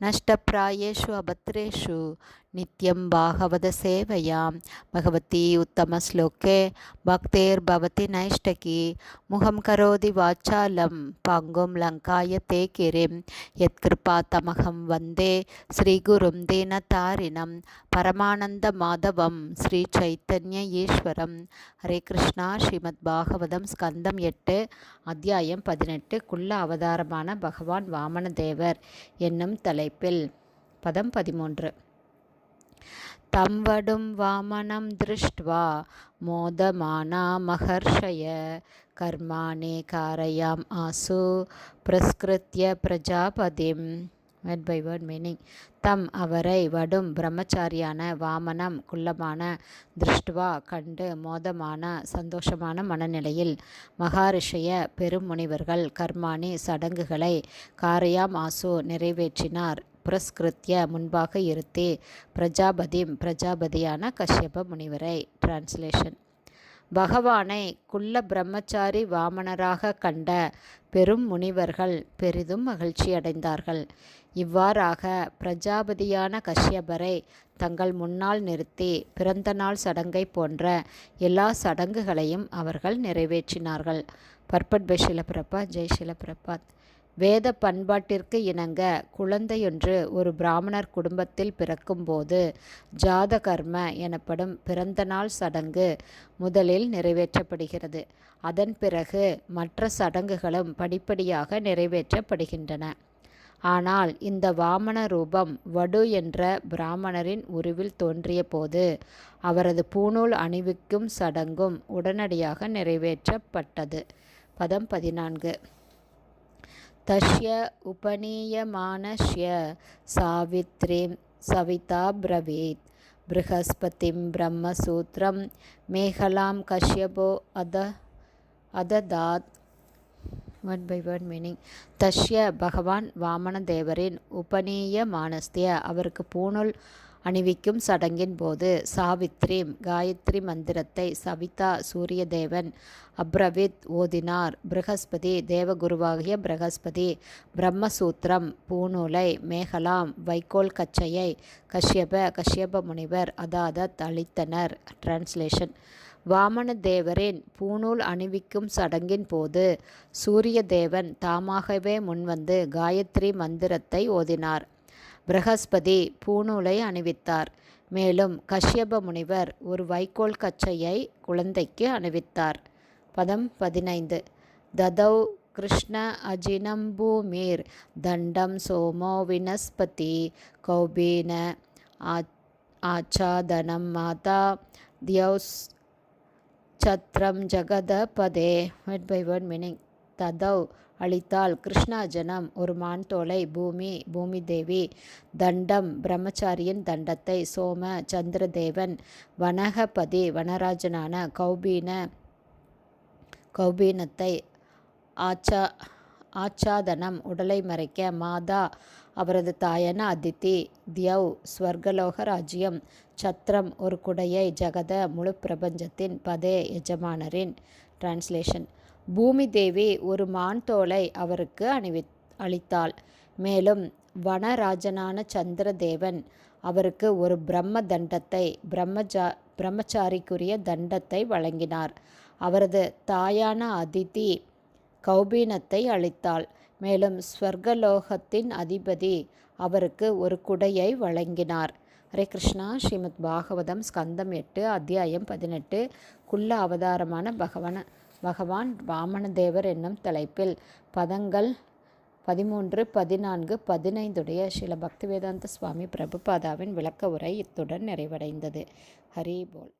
நஷ்டப்பிராயேஷு அபத்ரேஷு நித்யம் பாகவத சேவையாம் பகவதி உத்தமஸ்லோகே பக்தேர்பவதி நைஷ்டகி முகம் கரோதி வாச்சாலம் பங்கும் லங்காய தே கிரிம் யத்கிருபா தமகம் வந்தே ஸ்ரீகுரும் தீனதாரிணம் பரமானந்த மாதவம் ஸ்ரீ சைத்தன்ய ஈஸ்வரம் ஹரே கிருஷ்ணா ஸ்ரீமத் பாகவதம் ஸ்கந்தம் எட்டு அத்தியாயம் பதினெட்டு குள்ள அவதாரமான பகவான் வாமனதேவர் என்னும் தலை தலைப்பில் பதம் பதிமூன்று. தம்வடும் வாமனம் திருஷ்டுவா மோதமானா மகர்ஷய கர்மாணே காரயாம் ஆசு பிரஸ்கிருத்திய பிரஜாபதிம். வேர்ட் பை வேர்ட் மீனிங் தம் அவரை வடும் பிரம்மச்சாரியான வாமனம் குள்ளமான திருஷ்டுவா கண்டு மோதமான சந்தோஷமான மனநிலையில் மகாரிஷய பெரும் முனிவர்கள் சடங்குகளை காரியாம் ஆசு நிறைவேற்றினார். புரஸ்கிருத்திய முன்பாக இருத்தி பிரஜாபதிம் பிரஜாபதியான கஷ்யப முனிவரை. டிரான்ஸ்லேஷன் பகவானை குள்ள பிரம்மச்சாரி வாமனராக கண்ட பெரும் முனிவர்கள் பெரிதும் மகிழ்ச்சி அடைந்தார்கள். இவ்வாறாக பிரஜாபதியான கஷ்யபரை தங்கள் முன்னால் நிறுத்தி பிறந்த நாள் சடங்கை போன்ற எல்லா சடங்குகளையும் அவர்கள் நிறைவேற்றினார்கள். பர்பட் பை ஷிலபிரபாத் ஜெய் ஷிலபிரபாத். வேத பண்பாட்டிற்கு இணங்க குழந்தையொன்று ஒரு பிராமணர் குடும்பத்தில் பிறக்கும்போது ஜாதகர்ம எனப்படும் பிறந்த நாள் சடங்கு முதலில் நிறைவேற்றப்படுகிறது. அதன் பிறகு மற்ற சடங்குகளும் படிப்படியாக நிறைவேற்றப்படுகின்றன. ஆனால் இந்த வாமன ரூபம் வடு என்ற பிராமணரின் உருவில் தோன்றிய போது அவரது பூநூல் அணிவிக்கும் சடங்கும் உடனடியாக நிறைவேற்றப்பட்டது. பதம் பதினான்கு. तस्य உபநீயமானஷ்ய சாவித்ரீம் சவிதா பிரவேத். பிருகஸ்பதிம் பிரம்மசூத்திரம் மேகலாம் கஷ்யபோ அத அததாத். ஒன் பை வேர்ட் மீனிங் தஷ்ய பகவான் வாமன தேவரின் உபநீயமானஸ்திய அவருக்கு பூணூல் அணிவிக்கும் சடங்கின் போது சாவித்ரீம் காயத்ரி மந்திரத்தை சவிதா சூரியதேவன் அப்ரவித் ஓதினார். பிரகஸ்பதி தேவகுருவாகிய பிரகஸ்பதி பிரம்மசூத்திரம் பூநூலை மேகலாம் வைக்கோல் கச்சையை கஷ்யப கஷ்யப முனிவர் அதாதத் அளித்தனர். டிரான்ஸ்லேஷன் வாமனதேவரின் பூநூல் அணிவிக்கும் சடங்கின் போது சூரியதேவன் தாமாகவே முன்வந்து காயத்ரி மந்திரத்தை ஓதினார். பிரகஸ்பதி பூணூலை அணிவித்தார். மேலும் கஷ்யப முனிவர் ஒரு வைக்கோல் கச்சையை குழந்தைக்கு அணிவித்தார். பதம் பதினைந்து. ததௌ கிருஷ்ண அஜினம் பூமீர் தண்டம் சோமோ வினஸ்பதி கௌபீன ஆச்சாதனம் மாதா தியௌஸ் சத்ரம் ஜகதபதே. வேர்ட் பை வேர்ட் மீனிங் அளித்தால் கிருஷ்ணா ஜனம் ஒரு மான் தோலை பூமி பூமி தேவி தண்டம் பிரம்மச்சாரியின் தண்டத்தை சோம சந்திரதேவன் வனகபதி வனராஜனான கௌபீன கௌபீனத்தை ஆச்சா ஆச்சாதனம் உடலை மறைக்க மாதா அவரது தாயான அதித்தி தியவ் ஸ்வர்கலோக ராஜ்யம் சத்திரம் ஒரு குடையை ஜகத முழு பிரபஞ்சத்தின் பதே எஜமானரின். டிரான்ஸ்லேஷன் பூமி தேவி ஒரு மான் தோலை அவருக்கு அணிவி அளித்தாள். மேலும் வனராஜனான சந்திரதேவன் அவருக்கு ஒரு பிரம்ம தண்டத்தை பிரம்மஜா பிரம்மச்சாரிக்குரிய தண்டத்தை வழங்கினார். அவரது தாயான அதிதி கௌபீனத்தை அளித்தாள். மேலும் ஸ்வர்கலோகத்தின் அதிபதி அவருக்கு ஒரு குடையை வழங்கினார். ஹரே கிருஷ்ணா ஸ்ரீமத் பாகவதம் ஸ்கந்தம் எட்டு அத்தியாயம் பதினெட்டு குள்ள அவதாரமான பகவான பகவான் வாமனதேவர் என்னும் தலைப்பில் பதங்கள் பதிமூன்று பதினான்கு பதினைந்துடைய சில பக்திவேதாந்த சுவாமி பிரபுபாதாவின் விளக்க உரை இத்துடன் நிறைவடைந்தது. ஹரி போல்.